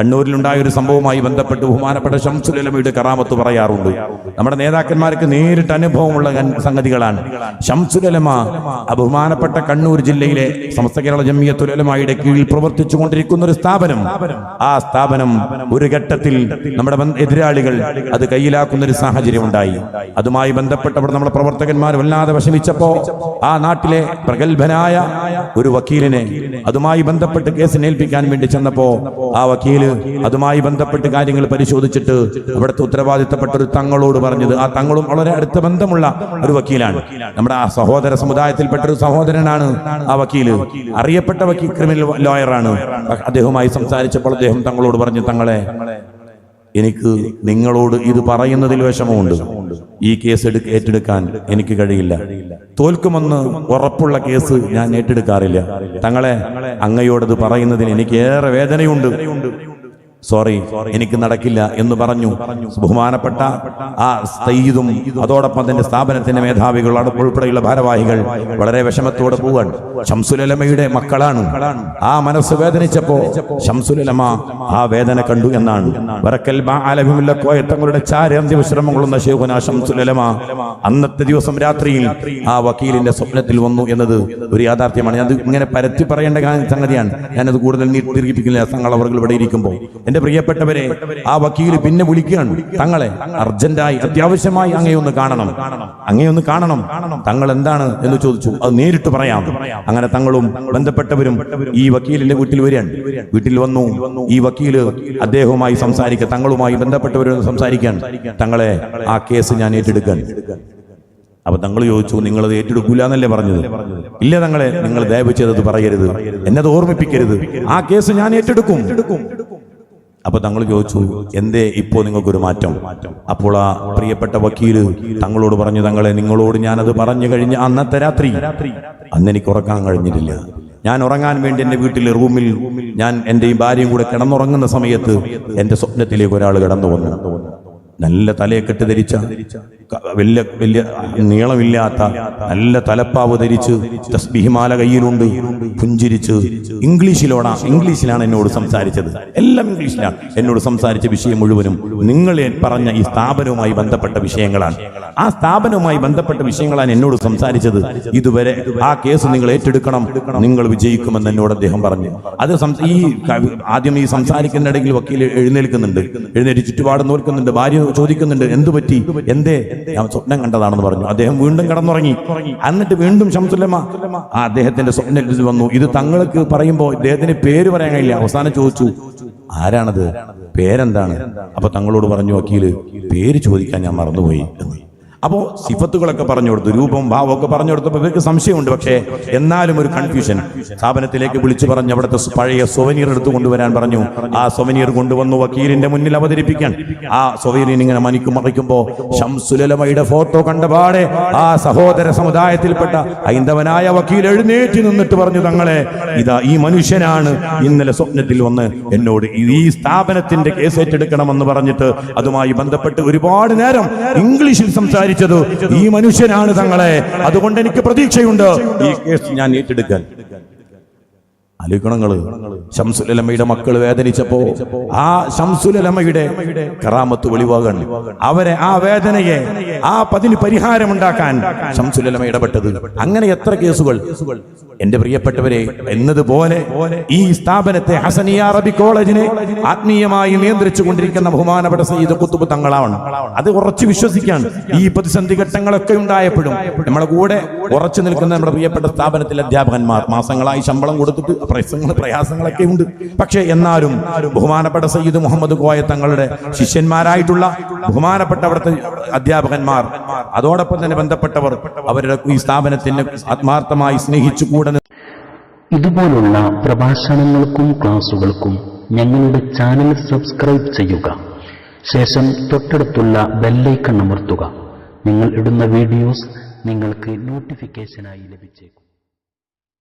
കണ്ണൂരിലുണ്ടായ ഒരു സംഭവവുമായി ബന്ധപ്പെട്ട് ബഹുമാനപ്പെട്ട ഷംസുലമയുടെ കറാമത്ത് പറയാറുണ്ട്. നമ്മുടെ നേതാക്കന്മാർക്ക് നേരിട്ട് അനുഭവമുള്ള സംഗതികളാണ്. ഷംസുലമ ബഹുമാനപ്പെട്ട കണ്ണൂർ ജില്ലയിലെ സമസ്ത കേരള ജമിയത്തുലമയുടെ കീഴിൽ പ്രവർത്തിച്ചു കൊണ്ടിരിക്കുന്ന ഒരു സ്ഥാപനം. ആ സ്ഥാപനം ഒരു ഘട്ടത്തിൽ നമ്മുടെ എതിരാളികൾ അത് കയ്യിലാക്കുന്ന ഒരു സാഹചര്യം ഉണ്ടായി. അതുമായി ബന്ധപ്പെട്ടവർ നമ്മുടെ പ്രവർത്തകന്മാർ വല്ലാതെ വിഷമിച്ചപ്പോ ആ നാട്ടിലെ പ്രഗത്ഭനായ ഒരു വക്കീലിനെ അതുമായി ബന്ധപ്പെട്ട് കേസിനേൽപ്പിക്കാൻ വേണ്ടി ചെന്നപ്പോ ആ അതുമായി ബന്ധപ്പെട്ട് കാര്യങ്ങൾ പരിശോധിച്ചിട്ട് അവിടുത്തെ ഉത്തരവാദിത്തപ്പെട്ട ഒരു തങ്ങളോട് പറഞ്ഞത്. ആ തങ്ങളും വളരെ അടുത്ത ബന്ധമുള്ള ഒരു വക്കീലാണ്. നമ്മുടെ ആ സഹോദര സമുദായത്തിൽപ്പെട്ട ഒരു സഹോദരനാണ് ആ വക്കീൽ. അറിയപ്പെട്ട വക്കീൽ ക്രിമിനൽ ലോയറാണ് അദ്ദേഹവുമായി സംസാരിച്ചപ്പോൾ അദ്ദേഹം തങ്ങളോട് പറഞ്ഞു തങ്ങളെ എനിക്ക് നിങ്ങളോട് ഇത് പറയുന്നതിൽ വിഷമമുണ്ട്. ഈ കേസ് എടുക്ക ഏറ്റെടുക്കാൻ എനിക്ക് കഴിയില്ല. തോൽക്കുമെന്ന് ഉറപ്പുള്ള കേസ് ഞാൻ ഏറ്റെടുക്കാറില്ല. തങ്ങളെ അങ്ങയോടത് പറയുന്നതിന് എനിക്ക് ഏറെ വേദനയുണ്ട്. സോറി എനിക്ക് നടക്കില്ല എന്ന് പറഞ്ഞു. ബഹുമാനപ്പെട്ട ആ സയ്യിദും അതോടൊപ്പം തന്നെ സ്ഥാപനത്തിന്റെ മേധാവികൾ ഉൾപ്പെടെയുള്ള ഭാരവാഹികൾ വളരെ വിഷമത്തോടെ പോവാണ് ഷംസുലമയുടെ മക്കളാണ്. ആ മനസ്സ് വേദനിച്ചപ്പോ ഷംസുലമ ആ വേദന കണ്ടു എന്നാണ്. തങ്ങളുടെ ചാരന്ത്യ വിശ്രമം കൊള്ളുന്ന ഷെയ്ഖുന ഷംസുലമ അന്നത്തെ ദിവസം രാത്രിയിൽ ആ വക്കീലിന്റെ സ്വപ്നത്തിൽ വന്നു എന്നത് ഒരു യാഥാർത്ഥ്യമാണ്. അത് ഇങ്ങനെ പരത്തി പറയേണ്ട സംഗതിയാണ്. ഞാനത് കൂടുതൽ നീട്ടിരിപ്പിക്കില്ല തങ്ങൾ ഇവിടെ ഇരിക്കുമ്പോൾ. എന്റെ പ്രിയപ്പെട്ടവരെ ആ വക്കീൽ പിന്നെ വിളിക്കുകയാണ്. തങ്ങളെ അർജന്റായി അത്യാവശ്യമായി അങ്ങയൊന്ന് കാണണം. അങ്ങയൊന്ന് കാണണം. തങ്ങൾ എന്താണ് എന്ന് ചോദിച്ചു. അത് നേരിട്ട് പറയാം. അങ്ങനെ തങ്ങളും ബന്ധപ്പെട്ടവരും ഈ വക്കീലിന്റെ വീട്ടിൽ വരികയാണ്. വീട്ടിൽ വന്നു. ഈ വക്കീൽ അദ്ദേഹവുമായി സംസാരിക്കുക തങ്ങളുമായി ബന്ധപ്പെട്ടവരും സംസാരിക്കാൻ തങ്ങളെ ആ കേസ് ഞാൻ ഏറ്റെടുക്കാൻ. അപ്പൊ തങ്ങൾ ചോദിച്ചു നിങ്ങൾ അത് ഏറ്റെടുക്കൂല എന്നല്ലേ പറഞ്ഞത്? ഇല്ല തങ്ങളെ നിങ്ങൾ ദയവ് ചെയ്തത് പറയരുത്. എന്നത് ഓർമ്മിപ്പിക്കരുത്. ആ കേസ് ഞാൻ ഏറ്റെടുക്കും. അപ്പൊ തങ്ങൾ ചോദിച്ചു എന്തേ ഇപ്പോ നിങ്ങൾക്കൊരു മാറ്റം? അപ്പോൾ ആ പ്രിയപ്പെട്ട വക്കീൽ തങ്ങളോട് പറഞ്ഞു തങ്ങളെ നിങ്ങളോട് ഞാനത് പറഞ്ഞു കഴിഞ്ഞ അന്നത്തെ രാത്രി. അന്ന് എനിക്ക് ഉറക്കാൻ കഴിഞ്ഞിട്ടില്ല. ഞാൻ ഉറങ്ങാൻ വേണ്ടി എന്റെ വീട്ടിലെ റൂമിൽ ഞാൻ എന്റെ ഭാര്യയും കൂടെ കിടന്നുറങ്ങുന്ന സമയത്ത് എന്റെ സ്വപ്നത്തിലേക്ക് ഒരാൾ കിടന്നു വന്നു നല്ല തലയെ കെട്ടി ധരിച്ച വലിയ വലിയ നീളമില്ലാത്ത നല്ല തലപ്പാവ് ധരിച്ച് തസ്ബിഹിമാല കയ്യിലുണ്ട് പുഞ്ചിരിച്ച്. ഇംഗ്ലീഷിലോടാ ഇംഗ്ലീഷിലാണ് എന്നോട് സംസാരിച്ചത്. എല്ലാം ഇംഗ്ലീഷിലാണ് എന്നോട് സംസാരിച്ച വിഷയം മുഴുവനും നിങ്ങൾ പറഞ്ഞ ഈ സ്ഥാപനവുമായി ബന്ധപ്പെട്ട വിഷയങ്ങളാണ്. ആ സ്ഥാപനവുമായി ബന്ധപ്പെട്ട വിഷയങ്ങളാണ് എന്നോട് സംസാരിച്ചത്. ഇതുവരെ ആ കേസ് നിങ്ങൾ ഏറ്റെടുക്കണം. നിങ്ങൾ വിജയിക്കുമെന്ന് എന്നോട് അദ്ദേഹം പറഞ്ഞു. അത് ഈ ആദ്യം ഈ സംസാരിക്കുന്നിടയിൽ വക്കീൽ എഴുന്നേൽക്കുന്നുണ്ട്. എഴുന്നേറ്റ് ചുറ്റുപാട് നോക്കുന്നുണ്ട് ഭാര്യ ചോദിക്കുന്നുണ്ട് എന്തു പറ്റി? എന്തേ? ഞാൻ സ്വപ്നം കണ്ടതാണെന്ന് പറഞ്ഞു. അദ്ദേഹം വീണ്ടും കടന്നുറങ്ങി. എന്നിട്ട് വീണ്ടും ഷംസുല്ലമ്മ ആ അദ്ദേഹത്തിന്റെ സ്വപ്നത്തിൽ വന്നു. ഇത് തങ്ങൾക്ക് പറയുമ്പോൾ ഇദ്ദേഹത്തിന് പേര് പറയാൻ കഴിയില്ല. അവസാനം ചോദിച്ചു ആരാണത്? പേരെന്താണ്? അപ്പൊ തങ്ങളോട് പറഞ്ഞു വക്കീൽ പേര് ചോദിക്കാൻ ഞാൻ മറന്നുപോയി. എന്ന്. അപ്പോ സിഫത്തുകളൊക്കെ പറഞ്ഞു കൊടുത്തു രൂപം ഭാവമൊക്കെ പറഞ്ഞു കൊടുത്തപ്പോൾ ഇവർക്ക് സംശയമുണ്ട് പക്ഷേ എന്നാലും ഒരു കൺഫ്യൂഷൻ സ്ഥാപനത്തിലേക്ക് വിളിച്ചു പറഞ്ഞ് അവിടുത്തെ പഴയ സൊവനീർ എടുത്തു കൊണ്ടുവരാൻ പറഞ്ഞു. ആ സൊവനീർ കൊണ്ടുവന്നു വക്കീലിന്റെ മുന്നിൽ അവതരിപ്പിക്കാൻ. ആ സൊവനീർ ഇങ്ങനെ മണിക്കും മറിക്കുമ്പോ ഷംസുലമയുടെ ഫോട്ടോ കണ്ടപാടെ ആ സഹോദര സമുദായത്തിൽപ്പെട്ട ഹൈന്ദവനായ വക്കീൽ എഴുന്നേറ്റ് നിന്നിട്ട് പറഞ്ഞു തങ്ങളെ ഇതാ ഈ മനുഷ്യനാണ്. ഇന്നലെ സ്വപ്നത്തിൽ വന്ന് എന്നോട് ഈ സ്ഥാപനത്തിന്റെ കേസ് ഏറ്റെടുക്കണമെന്ന് പറഞ്ഞിട്ട് അതുമായി ബന്ധപ്പെട്ട് ഒരുപാട് നേരം ഇംഗ്ലീഷിൽ സംസാരിച്ചത് ഈ മനുഷ്യനാണ് തങ്ങളെ. അതുകൊണ്ട് എനിക്ക് പ്രതീക്ഷയുണ്ട്. ഈ കേസ് ഞാൻ ഏറ്റെടുക്കാൻ. ആലോചിക്കണങ്ങൾ ശംസുലമയുടെ മക്കൾ വേദനിച്ചപ്പോ ആ ശംസുലമയുടെ കറാമത്ത് വെളിവാകാൻ അവരെ ആ വേദനയെ ആ പതിന് പരിഹാരം ഉണ്ടാക്കാൻ ശംസുലമ ഇടപെട്ടത്. അങ്ങനെ എത്ര കേസുകൾ? എന്റെ പ്രിയപ്പെട്ടവരെ എന്നതുപോലെ ഈ സ്ഥാപനത്തെ ഹസനിയ അറബി കോളേജിനെ ആത്മീയമായി നിയന്ത്രിച്ചു കൊണ്ടിരിക്കുന്ന ബഹുമാനപ്പെട്ട സയ്യിദ് കുത്തുബ് തങ്ങളാണ് അത് ഉറച്ചു വിശ്വസിക്കാൻ ഈ പ്രതിസന്ധി ഘട്ടങ്ങളൊക്കെ ഉണ്ടായപ്പോഴും നമ്മളെ കൂടെ ഉറച്ചു നിൽക്കുന്ന നമ്മുടെ പ്രിയപ്പെട്ട സ്ഥാപനത്തിലെ അധ്യാപകന്മാർ മാസങ്ങളായി ശമ്പളം കൊടുത്തിട്ട് പ്രയാസങ്ങൾ പ്രയാസങ്ങളൊക്കെ ഉണ്ട്. പക്ഷേ എന്നാലും ബഹുമാനപ്പെട്ട സയ്യിദ് മുഹമ്മദ് കോയ തങ്ങളുടെ ശിഷ്യന്മാരായിട്ടുള്ള ബഹുമാനപ്പെട്ട അവിടുത്തെ അധ്യാപകന്മാർ അതോടൊപ്പം തന്നെ ബന്ധപ്പെട്ടവർ അവരുടെ ഈ സ്ഥാപനത്തിന് ആത്മാർത്ഥമായി സ്നേഹിച്ചു കൂടെ ഇതുപോലുള്ള പ്രഭാഷണങ്ങൾക്കും ക്ലാസുകൾക്കും ഞങ്ങളുടെ ചാനൽ സബ്സ്ക്രൈബ് ചെയ്യുക. ശേഷം തൊട്ടടുത്തുള്ള ബെല്ലൈക്കൺ അമർത്തുക. നിങ്ങൾ ഇടുന്ന വീഡിയോസ് നിങ്ങൾക്ക് നോട്ടിഫിക്കേഷനായി ലഭിച്ചേക്കും.